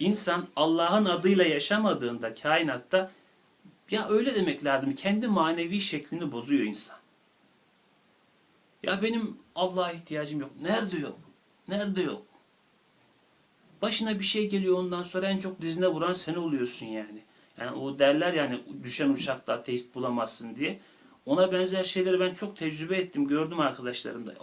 İnsan Allah'ın adıyla yaşamadığında kainatta ya öyle demek lazım. Kendi manevi şeklini bozuyor insan. Ya benim Allah'a ihtiyacım yok. Nerede yok? Nerede yok? Başına bir şey geliyor ondan sonra en çok dizine vuran sen oluyorsun yani. Yani o derler yani düşen uçakta ateist bulamazsın diye. Ona benzer şeyleri ben çok tecrübe ettim, gördüm arkadaşlarımda.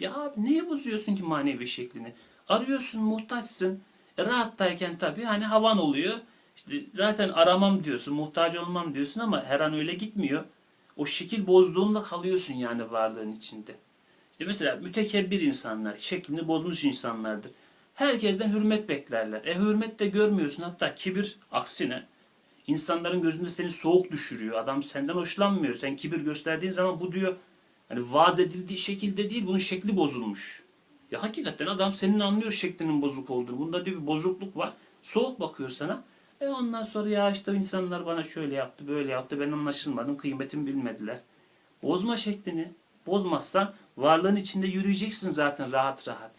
Ya abi niye bozuyorsun ki manevi şeklini? Arıyorsun, muhtaçsın. E, rahattayken tabii hani havan oluyor. İşte zaten aramam diyorsun, muhtaç olmam diyorsun ama her an öyle gitmiyor. O şekil bozduğunda kalıyorsun yani varlığın içinde. İşte mesela mütekebbir insanlar, şeklini bozmuş insanlardır. Herkesten hürmet beklerler. E hürmet de görmüyorsun hatta kibir aksine. insanların gözünde seni soğuk düşürüyor. Adam senden hoşlanmıyor. Sen kibir gösterdiğin zaman bu diyor hani vaaz edildiği şekilde değil bunun şekli bozulmuş. Ya hakikaten adam senin anlıyor şeklinin bozuk olduğunu. Bunda diyor bir bozukluk var. Soğuk bakıyor sana. E ondan sonra ya işte insanlar bana şöyle yaptı, böyle yaptı. Ben anlaşılmadım, kıymetimi bilmediler. Bozma şeklini. Bozmazsan varlığın içinde yürüyeceksin zaten rahat rahat.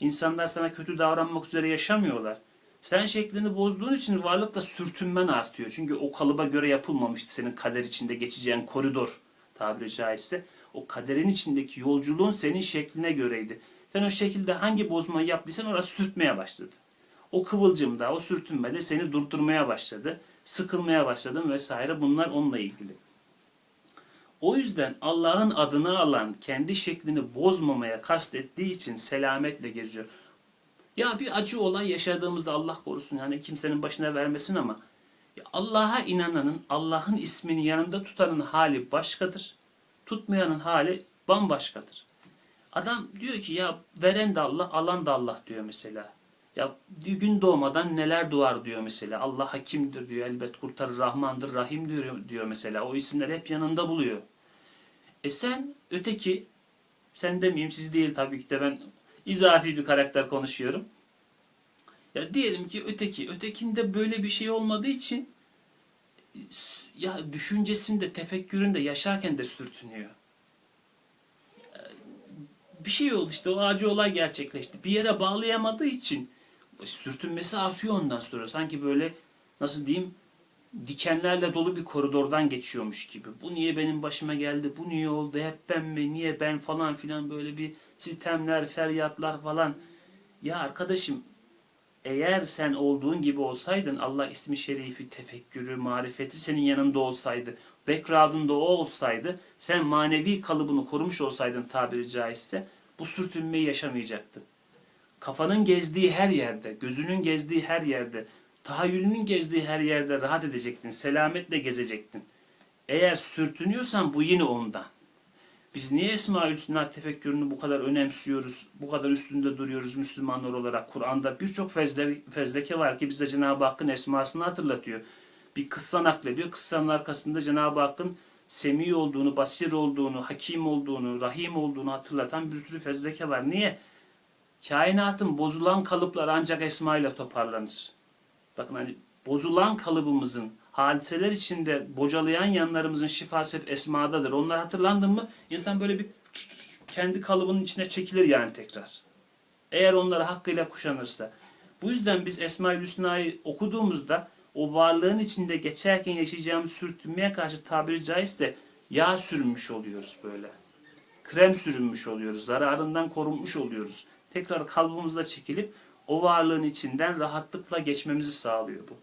İnsanlar sana kötü davranmak üzere yaşamıyorlar. Sen şeklini bozduğun için varlıkla sürtünmen artıyor. Çünkü o kalıba göre yapılmamıştı senin kader içinde geçeceğin koridor tabiri caizse. O kaderin içindeki yolculuğun senin şekline göreydi. Sen o şekilde hangi bozmayı yaptıysan orası sürtmeye başladı. O kıvılcımda, o sürtünmede seni durdurmaya başladı. Sıkılmaya başladın vesaire. Bunlar onunla ilgili. O yüzden Allah'ın adını alan kendi şeklini bozmamaya kastettiği için selametle geziyor. Ya bir acı olay yaşadığımızda Allah korusun yani kimsenin başına vermesin ama Allah'a inananın, Allah'ın ismini yanında tutanın hali başkadır. Tutmayanın hali bambaşkadır. Adam diyor ki ya veren de Allah, alan da Allah diyor mesela. Ya gün doğmadan neler doğar diyor mesela. Allah hakimdir diyor, elbet kurtarır, Rahmandır, Rahim diyor, diyor mesela. O isimler hep yanında buluyor. E sen öteki, sen demeyeyim siz değil tabii ki de ben izafi bir karakter konuşuyorum. Ya diyelim ki öteki, ötekinde böyle bir şey olmadığı için ya düşüncesinde, tefekküründe yaşarken de sürtünüyor. Bir şey oldu işte o acı olay gerçekleşti. Bir yere bağlayamadığı için sürtünmesi artıyor ondan sonra. Sanki böyle nasıl diyeyim dikenlerle dolu bir koridordan geçiyormuş gibi. Bu niye benim başıma geldi? Bu niye oldu? Hep ben mi? Niye ben falan filan böyle bir sistemler, feryatlar falan. Ya arkadaşım eğer sen olduğun gibi olsaydın Allah ismi şerifi, tefekkürü, marifeti senin yanında olsaydı, background'unda o olsaydı, sen manevi kalıbını korumuş olsaydın tabiri caizse bu sürtünmeyi yaşamayacaktın. Kafanın gezdiği her yerde, gözünün gezdiği her yerde, tahayyülünün gezdiği her yerde rahat edecektin, selametle gezecektin. Eğer sürtünüyorsan bu yine ondan. Biz niye Esma-ül Hüsna tefekkürünü bu kadar önemsiyoruz, bu kadar üstünde duruyoruz Müslümanlar olarak? Kur'an'da birçok fezle, fezleke var ki bize Cenab-ı Hakk'ın esmasını hatırlatıyor. Bir kıssa naklediyor. Kıssanın arkasında Cenab-ı Hakk'ın semi olduğunu, basir olduğunu, hakim olduğunu, rahim olduğunu hatırlatan bir sürü fezleke var. Niye? Kainatın bozulan kalıplar ancak Esma ile toparlanır. Bakın hani bozulan kalıbımızın, hadiseler içinde bocalayan yanlarımızın şifası hep esmadadır. Onlar hatırlandı mı insan böyle bir kendi kalıbının içine çekilir yani tekrar. Eğer onları hakkıyla kuşanırsa. Bu yüzden biz Esma-ül Hüsna'yı okuduğumuzda o varlığın içinde geçerken yaşayacağımız sürtünmeye karşı tabiri caizse yağ sürünmüş oluyoruz böyle. Krem sürünmüş oluyoruz. Zararından korunmuş oluyoruz. Tekrar kalbimizde çekilip o varlığın içinden rahatlıkla geçmemizi sağlıyor bu.